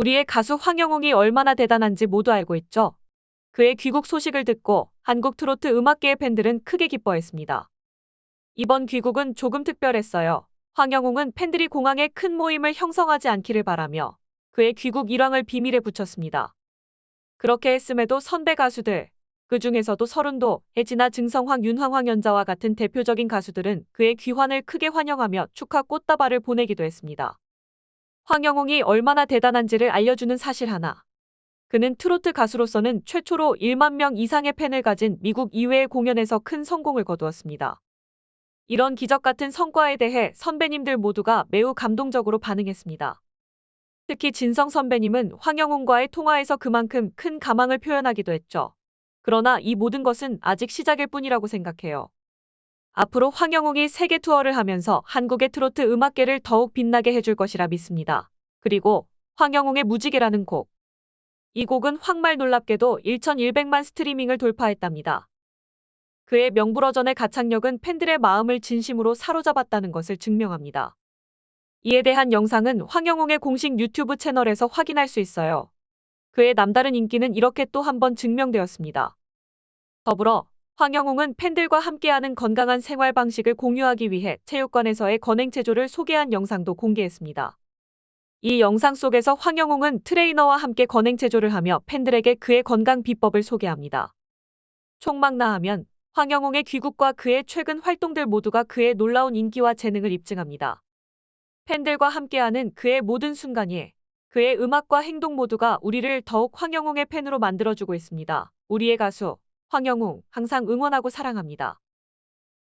우리의 가수 황영웅이 얼마나 대단한지 모두 알고 있죠. 그의 귀국 소식을 듣고 한국 트로트 음악계의 팬들은 크게 기뻐했습니다. 이번 귀국은 조금 특별했어요. 황영웅은 팬들이 공항에 큰 모임을 형성하지 않기를 바라며 그의 귀국 일왕을 비밀에 붙였습니다. 그렇게 했음에도 선배 가수들, 그 중에서도 서른도, 혜진아, 증성황, 윤황, 연자와 같은 대표적인 가수들은 그의 귀환을 크게 환영하며 축하 꽃다발을 보내기도 했습니다. 황영웅이 얼마나 대단한지를 알려주는 사실 하나. 그는 트로트 가수로서는 최초로 1만 명 이상의 팬을 가진 미국 이외의 공연에서 큰 성공을 거두었습니다. 이런 기적 같은 성과에 대해 선배님들 모두가 매우 감동적으로 반응했습니다. 특히 진성 선배님은 황영웅과의 통화에서 그만큼 큰 가망을 표현하기도 했죠. 그러나 이 모든 것은 아직 시작일 뿐이라고 생각해요. 앞으로 황영웅이 세계 투어를 하면서 한국의 트로트 음악계를 더욱 빛나게 해줄 것이라 믿습니다. 그리고 황영웅의 무지개라는 곡. 이 곡은 황말 놀랍게도 1,100만 스트리밍을 돌파했답니다. 그의 명불허전의 가창력은 팬들의 마음을 진심으로 사로잡았다는 것을 증명합니다. 이에 대한 영상은 황영웅의 공식 유튜브 채널에서 확인할 수 있어요. 그의 남다른 인기는 이렇게 또 한 번 증명되었습니다. 더불어 황영웅은 팬들과 함께하는 건강한 생활 방식을 공유하기 위해 체육관에서의 건행체조를 소개한 영상도 공개했습니다. 이 영상 속에서 황영웅은 트레이너와 함께 건행체조를 하며 팬들에게 그의 건강 비법을 소개합니다. 총망라하면 황영웅의 귀국과 그의 최근 활동들 모두가 그의 놀라운 인기와 재능을 입증합니다. 팬들과 함께하는 그의 모든 순간이 그의 음악과 행동 모두가 우리를 더욱 황영웅의 팬으로 만들어주고 있습니다. 우리의 가수 황영웅 항상 응원하고 사랑합니다.